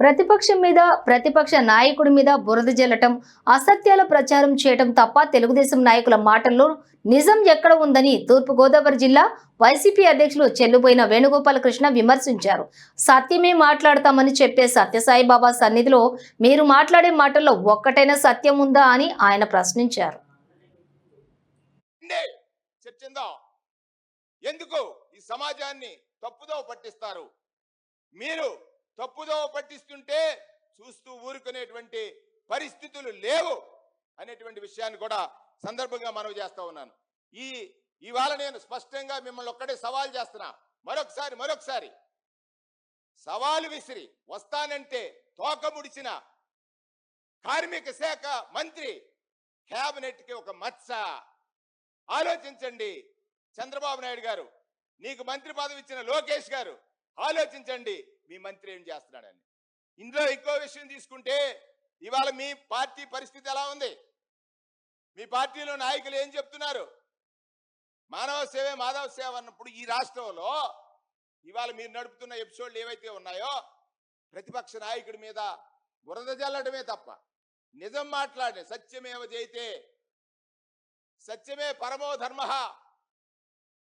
ప్రతిపక్షం మీద ప్రతిపక్ష నాయకుడి మీద బురద జల్లటం అసత్యాల ప్రచారం చేయటం తప్ప తెలుగుదేశం నాయకుల మాటల్లో నిజం ఎక్కడ ఉందని తూర్పుగోదావరి జిల్లా వైసీపీ అధ్యక్షులు చెల్లుబోయిన వేణుగోపాలకృష్ణ విమర్శించారు. సత్యమే మాట్లాడతామని చెప్పే సత్యసాయిబాబా సన్నిధిలో మీరు మాట్లాడే మాటల్లో ఒక్కటైనా సత్యం ఉందా అని ఆయన ప్రశ్నించారు. ఎందుకు ఈ సమాజాన్ని తప్పుదో పట్టిస్తారు? మీరు తప్పుదోవ పట్టిస్తుంటే చూస్తూ ఊరుకునేటువంటి పరిస్థితులు లేవు అనేటువంటి విషయాన్ని కూడా సందర్భంగా మనవి చేస్తా ఉన్నాను. ఈ ఇవాళ నేను స్పష్టంగా మిమ్మల్ని ఒక్కడే సవాల్ చేస్తున్నా. మరొకసారి మరొకసారి. సవాలు విసిరి వస్తానంటే తోక ముడిచిన కార్మిక శాఖ మంత్రి క్యాబినెట్కి ఒక మత్స ఆలోచించండి చంద్రబాబు నాయుడు గారు. నీకు మంత్రి పదవి ఇచ్చిన లోకేష్ గారు. ఆలోచించండి. మీ మంత్రి ఏం చేస్తున్నాడని. ఇందులో ఇంకో విషయం తీసుకుంటే ఇవాళ మీ పార్టీ పరిస్థితి ఎలా ఉంది? మీ పార్టీలో నాయకులు ఏం చెప్తున్నారు? మానవ సేవే మాధవ సేవ అన్నప్పుడు ఈ రాష్ట్రంలో ఇవాళ మీరు నడుపుతున్న ఎపిసోడ్లు ఏవైతే ఉన్నాయో ప్రతిపక్ష నాయకుడి మీద బురద జల్లడమే తప్ప నిజం మాట్లాడే సత్యమేవ జైతే సత్యమే పరమో ధర్మ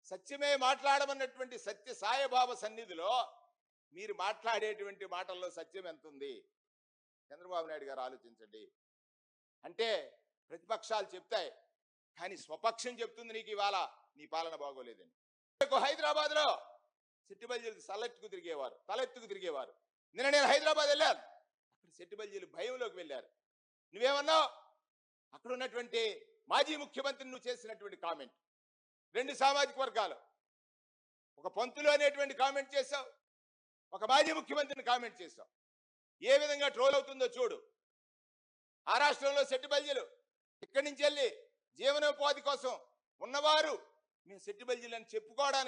సత్యమే మాట్లాడమన్నటువంటి సత్య సాయిబాబా సన్నిధిలో మీరు మాట్లాడేటువంటి మాటల్లో సత్యం ఎంత ఉంది చంద్రబాబు నాయుడు గారు ఆలోచించండి. అంటే ప్రతిపక్షాలు చెప్తాయి. కానీ స్వపక్షం చెప్తుంది నీకు ఇవాళ. నీ పాలన బాగోలేదని. హైదరాబాద్లో సెట్టిబల్జీలు తలెత్తుకు తిరిగేవారు. తలెత్తుకు తిరిగేవారు. నిన్న నేను హైదరాబాద్ వెళ్ళాను. అక్కడ సెట్టిబల్జీలు భయంలోకి వెళ్ళారు. నువ్వేమన్నావు? అక్కడ ఉన్నటువంటి మాజీ ముఖ్యమంత్రి నువ్వు చేసినటువంటి కామెంట్. రెండు సామాజిక వర్గాలు. ఒక పంతులు అనేటువంటి కామెంట్ చేశావు. ఒక మాజీ ముఖ్యమంత్రిని కామెంట్ చేశాం. ఏ విధంగా ట్రోల్ అవుతుందో చూడు. ఆ రాష్ట్రంలో సెట్టిబల్జీలు ఇక్కడి నుంచి వెళ్ళి జీవనోపాధి కోసం ఉన్నవారు మేము సెట్టిబల్జీలు అని చెప్పుకోవడానికి